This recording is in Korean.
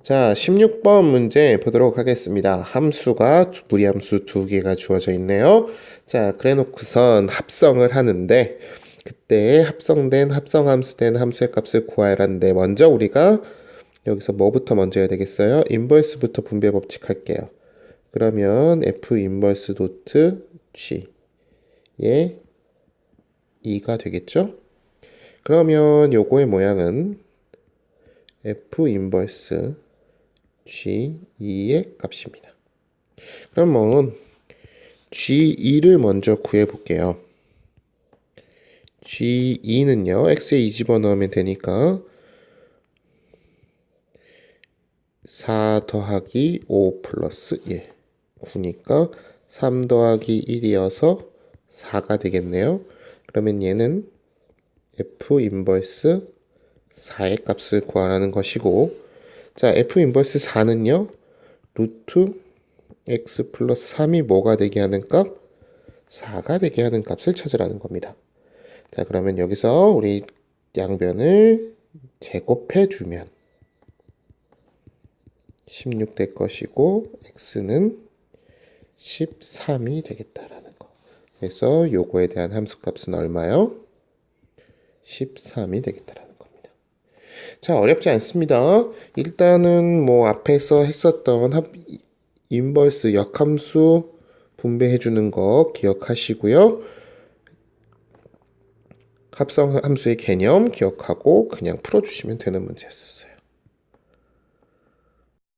자, 16번 문제 보도록 하겠습니다. 함수가 두- 무리함수 두 개가 주어져 있네요. 자, 그래 놓고선 합성을 하는데 그때 합성된 합성 함수 된 함수의 값을 구하라는데 먼저 우리가 여기서 뭐부터 먼저 해야 되겠어요? 인버스부터 분배 법칙 할게요. 그러면 f 인버스 도트 g 의 2가 되겠죠? 그러면 요거의 모양은 f 인버스 g2의 값입니다. 그러면 g2를 먼저 구해 볼게요. g2는요, x에 2 집어넣으면 되니까 4 더하기 5 플러스 1. 9니까 3 더하기 1이어서 4가 되겠네요. 그러면 얘는 f 인버스 4의 값을 구하라는 것이고 자 f 인버스 4는요 루트 x 플러스 3이 뭐가 되게 하는 값? 4가 되게 하는 값을 찾으라는 겁니다. 자 그러면 여기서 우리 양변을 제곱해 주면 16 될 것이고 x는 13이 되겠다라는 거. 그래서 요거에 대한 함수 값은 얼마요? 13이 되겠다라는 겁니다. 자, 어렵지 않습니다. 일단은 뭐 앞에서 했었던 합, 인버스 역함수 분배해 주는 거 기억하시고요. 합성 함수의 개념 기억하고 그냥 풀어 주시면 되는 문제였어요.